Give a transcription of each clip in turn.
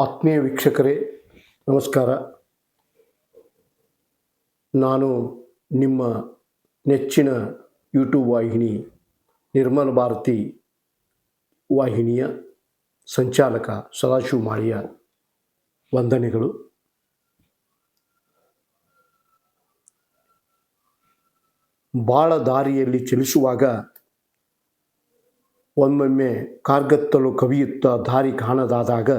ಆತ್ಮೀಯ ವೀಕ್ಷಕರೇ, ನಮಸ್ಕಾರ. ನಾನು ನಿಮ್ಮ ನೆಚ್ಚಿನ ಯೂಟ್ಯೂಬ್ ವಾಹಿನಿ ನಿರ್ಮಲ ಭಾರತಿ ವಾಹಿನಿಯ ಸಂಚಾಲಕ ಸದಾಶಿವ ಮಾಳಿಯ ವಂದನೆಗಳು. ಬಾಳ ದಾರಿಯಲ್ಲಿ ಚಲಿಸುವಾಗ ಒಮ್ಮೊಮ್ಮೆ ಕಾರ್ಗತ್ತಲು ಕವಿಯುತ್ತ ದಾರಿ ಕಾಣದಾದಾಗ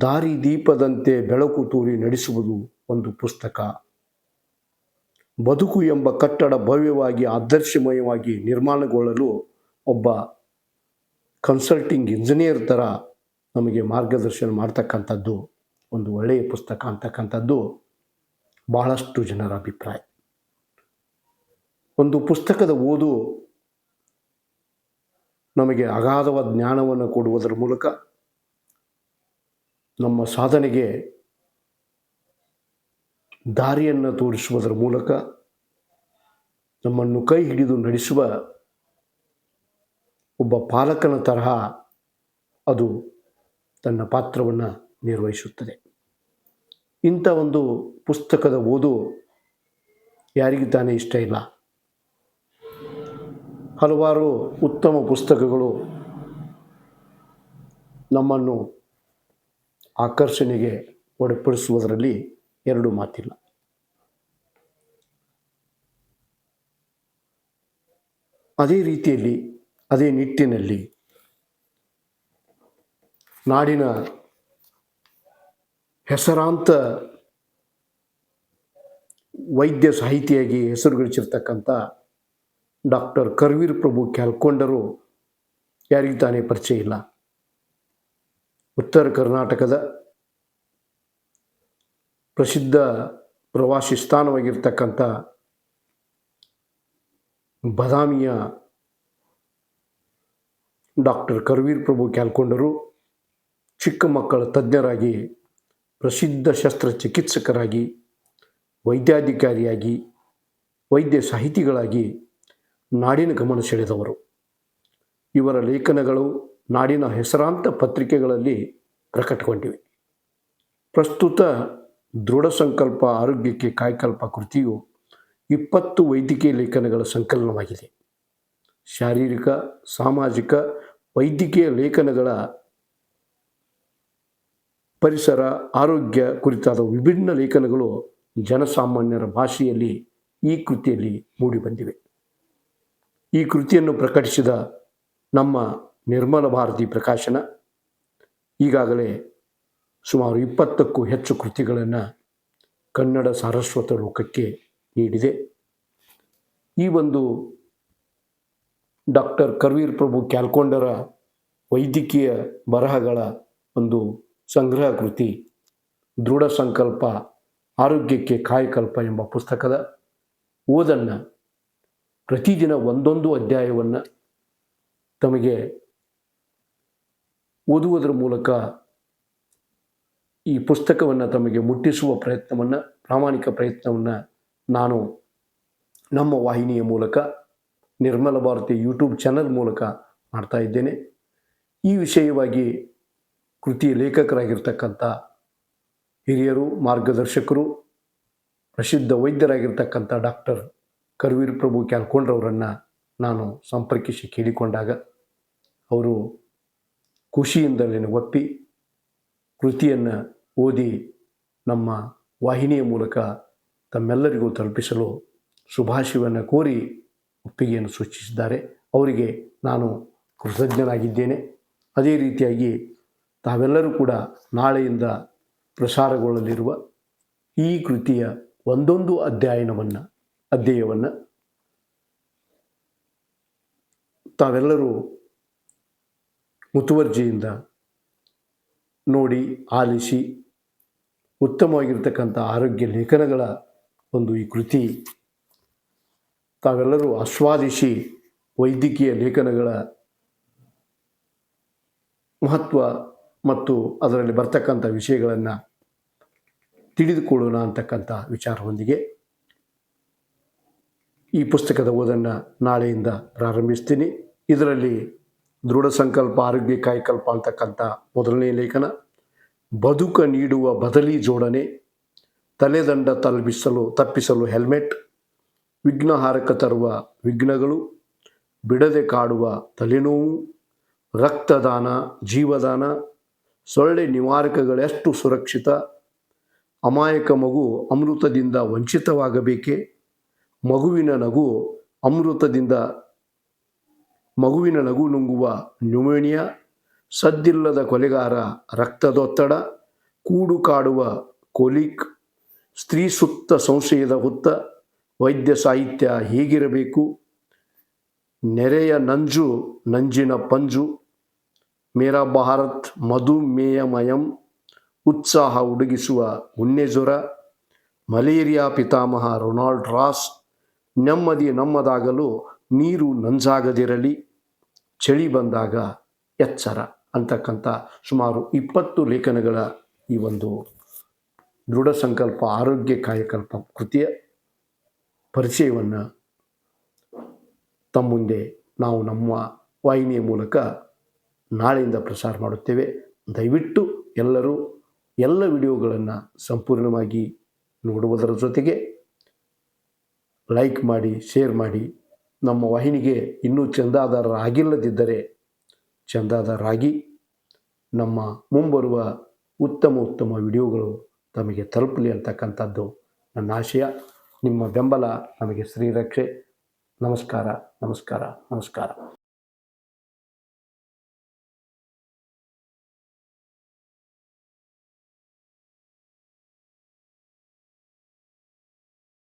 ದಾರಿ ದೀಪದಂತೆ ಬೆಳಕು ತೂರಿ ನಡೆಸುವುದು ಒಂದು ಪುಸ್ತಕ. ಬದುಕು ಎಂಬ ಕಟ್ಟಡ ಭವ್ಯವಾಗಿ, ಆದರ್ಶಮಯವಾಗಿ ನಿರ್ಮಾಣಗೊಳ್ಳಲು ಒಬ್ಬ ಕನ್ಸಲ್ಟಿಂಗ್ ಇಂಜಿನಿಯರ್ ಥರ ನಮಗೆ ಮಾರ್ಗದರ್ಶನ ಮಾಡ್ತಕ್ಕಂಥದ್ದು, ಒಂದು ಒಳ್ಳೆಯ ಪುಸ್ತಕ ಅಂತಕ್ಕಂಥದ್ದು ಬಹಳಷ್ಟು ಜನರ ಅಭಿಪ್ರಾಯ. ಒಂದು ಪುಸ್ತಕದ ಓದು ನಮಗೆ ಅಗಾಧವಾದ ಜ್ಞಾನವನ್ನು ಕೊಡುವುದರ ಮೂಲಕ ನಮ್ಮ ಸಾಧನೆಗೆ ದಾರಿಯನ್ನು ತೋರಿಸುವುದರ ಮೂಲಕ ನಮ್ಮನ್ನು ಕೈ ಹಿಡಿದು ನಡೆಸುವ ಒಬ್ಬ ಪಾಲಕನ ತರಹ ಅದು ತನ್ನ ಪಾತ್ರವನ್ನು ನಿರ್ವಹಿಸುತ್ತದೆ. ಇಂಥ ಒಂದು ಪುಸ್ತಕದ ಓದು ಯಾರಿಗೆ ತಾನೇ ಇಷ್ಟ ಇಲ್ಲ. ಹಲವಾರು ಉತ್ತಮ ಪುಸ್ತಕಗಳು ನಮ್ಮನ್ನು ಆಕರ್ಷಣೆಗೆ ಒಳಪಡಿಸುವುದರಲ್ಲಿ ಎರಡು ಮಾತಿಲ್ಲ. ಅದೇ ರೀತಿಯಲ್ಲಿ, ಅದೇ ನಿಟ್ಟಿನಲ್ಲಿ ನಾಡಿನ ಹೆಸರಾಂತ ವೈದ್ಯ ಸಾಹಿತಿಯಾಗಿ ಹೆಸರು ಗಳಿಸಿರ್ತಕ್ಕಂಥ ಡಾಕ್ಟರ್ ಕರ್ವೀರ್ ಪ್ರಭು ಕ್ಯಾಲ್ಕೊಂಡರು, ಯಾರಿಗೂ ತಾನೇ ಪರಿಚಯ ಇಲ್ಲ. ಉತ್ತರ ಕರ್ನಾಟಕದ ಪ್ರಸಿದ್ಧ ಪ್ರವಾಸಿ ಸ್ಥಾನವಾಗಿರ್ತಕ್ಕಂಥ ಬದಾಮಿಯ ಡಾಕ್ಟರ್ ಕರ್ವೀರ್ ಪ್ರಭು ಕ್ಯಾಲ್ಕೊಂಡರು ಚಿಕ್ಕ ಮಕ್ಕಳ ತಜ್ಞರಾಗಿ, ಪ್ರಸಿದ್ಧ ಶಸ್ತ್ರಚಿಕಿತ್ಸಕರಾಗಿ, ವೈದ್ಯಾಧಿಕಾರಿಯಾಗಿ, ವೈದ್ಯ ಸಾಹಿತಿಗಳಾಗಿ ನಾಡಿನ ಗಮನ ಸೆಳೆದವರು. ಇವರ ಲೇಖನಗಳು ನಾಡಿನ ಹೆಸರಾಂತ ಪತ್ರಿಕೆಗಳಲ್ಲಿ ಪ್ರಕಟಗೊಂಡಿವೆ. ಪ್ರಸ್ತುತ ದೃಢ ಸಂಕಲ್ಪ, ಆರೋಗ್ಯಕ್ಕೆ ಕಾಯಕಲ್ಪ ಕೃತಿಯು ಇಪ್ಪತ್ತು ವೈದ್ಯಕೀಯ ಲೇಖನಗಳ ಸಂಕಲನವಾಗಿದೆ. ಶಾರೀರಿಕ, ಸಾಮಾಜಿಕ, ವೈದ್ಯಕೀಯ ಲೇಖನಗಳ ಪರಿಸರ, ಆರೋಗ್ಯ ಕುರಿತಾದ ವಿಭಿನ್ನ ಲೇಖನಗಳು ಜನಸಾಮಾನ್ಯರ ಭಾಷೆಯಲ್ಲಿ ಈ ಕೃತಿಯಲ್ಲಿ ಮೂಡಿಬಂದಿವೆ. ಈ ಕೃತಿಯನ್ನು ಪ್ರಕಟಿಸಿದ ನಮ್ಮ ನಿರ್ಮಲ ಭಾರತಿ ಪ್ರಕಾಶನ ಈಗಾಗಲೇ ಸುಮಾರು ಇಪ್ಪತ್ತಕ್ಕೂ ಹೆಚ್ಚು ಕೃತಿಗಳನ್ನು ಕನ್ನಡ ಸಾರಸ್ವತ ಲೋಕಕ್ಕೆ ನೀಡಿದೆ. ಈ ಒಂದು ಡಾಕ್ಟರ್ ಕರ್ವೀರ್ ಪ್ರಭು ಕ್ಯಾಲ್ಕೊಂಡರ ವೈದ್ಯಕೀಯ ಬರಹಗಳ ಒಂದು ಸಂಗ್ರಹ ಕೃತಿ ದೃಢ ಸಂಕಲ್ಪ, ಆರೋಗ್ಯಕ್ಕೆ ಕಾಯಕಲ್ಪ ಎಂಬ ಪುಸ್ತಕದ ಓದನ್ನು ಪ್ರತಿದಿನ ಒಂದೊಂದು ಅಧ್ಯಾಯವನ್ನು ತಮಗೆ ಓದುವುದರ ಮೂಲಕ ಈ ಪುಸ್ತಕವನ್ನು ತಮಗೆ ಮುಟ್ಟಿಸುವ ಪ್ರಯತ್ನವನ್ನು, ಪ್ರಾಮಾಣಿಕ ಪ್ರಯತ್ನವನ್ನು ನಾನು ನಮ್ಮ ವಾಹಿನಿಯ ಮೂಲಕ, ನಿರ್ಮಲ ಭಾರತಿ ಯೂಟ್ಯೂಬ್ ಚಾನಲ್ ಮೂಲಕ ಮಾಡ್ತಾ ಇದ್ದೇನೆ. ಈ ವಿಷಯವಾಗಿ ಕೃತಿಯ ಲೇಖಕರಾಗಿರ್ತಕ್ಕಂಥ ಹಿರಿಯರು, ಮಾರ್ಗದರ್ಶಕರು, ಪ್ರಸಿದ್ಧ ವೈದ್ಯರಾಗಿರ್ತಕ್ಕಂಥ ಡಾಕ್ಟರ್ ಕರ್ವೀರ್ ಪ್ರಭು ಕ್ಯಾಲ್ಕೊಂಡ್ರವರನ್ನು ನಾನು ಸಂಪರ್ಕಿಸಿ ಕೇಳಿಕೊಂಡಾಗ, ಅವರು ಖುಷಿಯಿಂದ ನನಗೆ ಒಪ್ಪಿ ಕೃತಿಯನ್ನು ಓದಿ ನಮ್ಮ ವಾಹಿನಿಯ ಮೂಲಕ ತಮ್ಮೆಲ್ಲರಿಗೂ ತಲುಪಿಸಲು ಶುಭಾಶಯವನ್ನು ಕೋರಿ ಒಪ್ಪಿಗೆಯನ್ನು ಸೂಚಿಸಿದ್ದಾರೆ. ಅವರಿಗೆ ನಾನು ಕೃತಜ್ಞನಾಗಿದ್ದೇನೆ. ಅದೇ ರೀತಿಯಾಗಿ ತಾವೆಲ್ಲರೂ ಕೂಡ ನಾಳೆಯಿಂದ ಪ್ರಸಾರಗೊಳ್ಳಲಿರುವ ಈ ಕೃತಿಯ ಒಂದೊಂದು ಅಧ್ಯಯನವನ್ನು, ಅಧ್ಯಯವನ್ನು ತಾವೆಲ್ಲರೂ ಮುತುವರ್ಜಿಯಿಂದ ನೋಡಿ ಆಲಿಸಿ ಉತ್ತಮವಾಗಿರ್ತಕ್ಕಂಥ ಆರೋಗ್ಯ ಲೇಖನಗಳ ಒಂದು ಈ ಕೃತಿ. ತಾವೆಲ್ಲರೂ ಆಸ್ವಾದಿಸಿ ವೈದ್ಯಕೀಯ ಲೇಖನಗಳ ಮಹತ್ವ ಮತ್ತು ಅದರಲ್ಲಿ ಬರ್ತಕ್ಕಂಥ ವಿಷಯಗಳನ್ನು ತಿಳಿದುಕೊಳ್ಳೋಣ ಅಂತಕ್ಕಂಥ ವಿಚಾರದೊಂದಿಗೆ ಈ ಪುಸ್ತಕದ ಓದನ್ನು ನಾಳೆಯಿಂದ ಪ್ರಾರಂಭಿಸ್ತೀನಿ. ಇದರಲ್ಲಿ ದೃಢ ಸಂಕಲ್ಪ, ಆರೋಗ್ಯ ಕಾಯಕಲ್ಪ ಅಂತಕ್ಕಂಥ ಮೊದಲನೇ ಲೇಖನ. ಬದುಕ ನೀಡುವ ಬದಲಿ ಜೋಡಣೆ. ತಲೆದಂಡ ತಲುಪಿಸಲು, ತಪ್ಪಿಸಲು ಹೆಲ್ಮೆಟ್. ವಿಘ್ನಹಾರಕ ತರುವ ವಿಘ್ನಗಳು. ಬಿಡದೆ ಕಾಡುವ ತಲೆನೋವು. ರಕ್ತದಾನ, ಜೀವದಾನ. ಸೊಳ್ಳೆ ನಿವಾರಕಗಳೆಷ್ಟು ಸುರಕ್ಷಿತ. ಅಮಾಯಕ ಮಗು ಅಮೃತದಿಂದ ವಂಚಿತವಾಗಬೇಕೆ. ಮಗುವಿನ ನಗು ಅಮೃತದಿಂದ ಮಗುವಿನ ನಗು ನುಂಗುವ ನ್ಯುಮೋನಿಯಾ, ಸದ್ದಿಲ್ಲದ ಕೊಲೆಗಾರ ರಕ್ತದೊತ್ತಡ, ಕೂಡು ಕಾಡುವ ಕೊಲಿಕ್, ಸ್ತ್ರೀ ಸುತ್ತ ಸಂಶಯದ ಹುತ್ತ, ವೈದ್ಯ ಸಾಹಿತ್ಯ ಹೇಗಿರಬೇಕು. ನೆರೆಯ ನಂಜು, ನಂಜಿನ ಪಂಜು, ಮೇರಾ ಭಾರತ್ ಮಧುಮೇಯಮಯಂ ಉತ್ಸಾಹ ಉಡುಗಿಸುವ ಉಣ್ಣೆ ಜ್ವರ ಮಲೇರಿಯಾ ಪಿತಾಮಹ ರೊನಾಲ್ಡ್ ರಾಸ್, ನೆಮ್ಮದಿ ನಮ್ಮದಾಗಲು ನೀರು ನಂಜಾಗದಿರಲಿ, ಚಳಿ ಬಂದಾಗ ಎಚ್ಚರ ಅಂತಕ್ಕಂಥ ಸುಮಾರು ಇಪ್ಪತ್ತು ಲೇಖನಗಳ ಈ ಒಂದು ದೃಢ ಸಂಕಲ್ಪ, ಆರೋಗ್ಯ ಕಾಯಕಲ್ಪ ಕೃತಿಯ ಪರಿಚಯವನ್ನು ತಮ್ಮ ಮುಂದೆ ನಾವು ನಮ್ಮ ವಾಹಿನಿಯ ಮೂಲಕ ನಾಳೆಯಿಂದ ಪ್ರಸಾರ ಮಾಡುತ್ತೇವೆ. ದಯವಿಟ್ಟು ಎಲ್ಲರೂ ಎಲ್ಲ ವಿಡಿಯೋಗಳನ್ನು ಸಂಪೂರ್ಣವಾಗಿ ನೋಡುವುದರ ಜೊತೆಗೆ ಲೈಕ್ ಮಾಡಿ ಶೇರ್ ಮಾಡಿ ನಮ್ಮ ವಾಹಿನಿಗೆ ಇನ್ನೂ ಚಂದಾದಾರರಾಗಿಲ್ಲದಿದ್ದರೆ ಚಂದಾದಾರರಾಗಿ ನಮ್ಮ ಮುಂಬರುವ ಉತ್ತಮ ಉತ್ತಮ ವಿಡಿಯೋಗಳು ತಮಗೆ ತಲುಪಲಿ ಅಂತಕ್ಕಂಥದ್ದು ನನ್ನ ಆಶಯ. ನಿಮ್ಮ ಬೆಂಬಲ ನಮಗೆ ಶ್ರೀರಕ್ಷೆ. ನಮಸ್ಕಾರ ನಮಸ್ಕಾರ ನಮಸ್ಕಾರ.